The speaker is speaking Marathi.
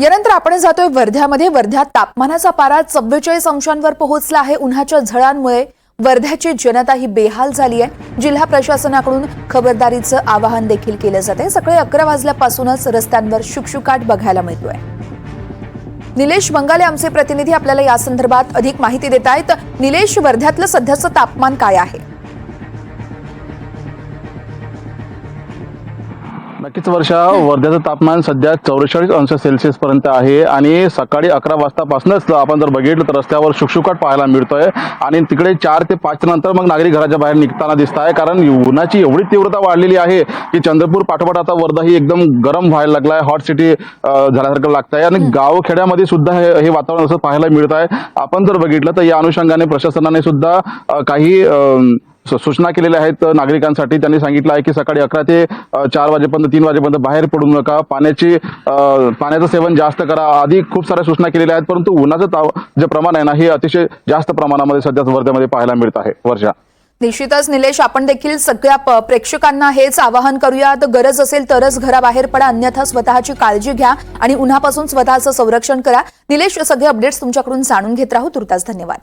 यानंतर आपण जातोय वर्ध्यामध्ये. वर्ध्यात तापमानाचा पारा चव्वेचाळीस अंशांवर पोहोचला आहे. उन्हाच्या झळांमुळे वर्ध्याची जनता ही बेहाल झाली आहे. जिल्हा प्रशासनाकडून खबरदारीचं आवाहन देखील केलं जात आहे. सकाळी अकरा वाजल्यापासूनच रस्त्यांवर शुकशुकाट बघायला मिळतोय. निलेश बंगाले आमचे प्रतिनिधी आपल्याला या संदर्भात अधिक माहिती देत आहेत. निलेश वर्ध्यातलं सध्याचं तापमान काय आहे? नक्कीच वर्षा वर्ध्याचं तापमान सध्या चौवेचाळीस अंश सेल्सिअस पर्यंत आहे आणि सकाळी अकरा वाजतापासूनच आपण जर बघितलं तर रस्त्यावर शुकशुकाट पाहायला मिळतोय. आणि तिकडे चार ते पाच नंतर मग नागरिक घराच्या बाहेर निघताना दिसत आहे कारण उन्हाची एवढी तीव्रता वाढलेली आहे की चंद्रपूर पाठोपाठ आता वर्धा ही एकदम गरम व्हायला लागलाय. हॉट सिटी झाल्यासारखं लागत आहे आणि गावखेड्यामध्ये सुद्धा हे वातावरण असं पाहायला मिळत आहे आपण जर बघितलं तर या अनुषंगाने प्रशासनाने सुद्धा काही सूचना केलेल्या आहेत नागरिकांसाठी. त्यांनी सांगितलं आहे की सकाळी अकरा ते चार वाजेपर्यंत तीन वाजेपर्यंत बाहेर पडू नका. पाण्याची पाण्याचं सेवन जास्त करा. आधी खूप साऱ्या सूचना केलेल्या आहेत परंतु उन्हाचं जे प्रमाण आहे ना हे अतिशय जास्त प्रमाणामध्ये सध्या वर्ध्यामध्ये पाहायला मिळत आहे. वर्षा. निश्चितच निलेश आपण देखील सगळ्या प्रेक्षकांना हेच आवाहन करूयात गरज असेल तरच घराबाहेर पडा. अन्यथा स्वतःची काळजी घ्या आणि उन्हापासून स्वतःचं संरक्षण करा. निलेश सगळे अपडेट्स तुमच्याकडून जाणून घेत राहू. तुर्तास धन्यवाद.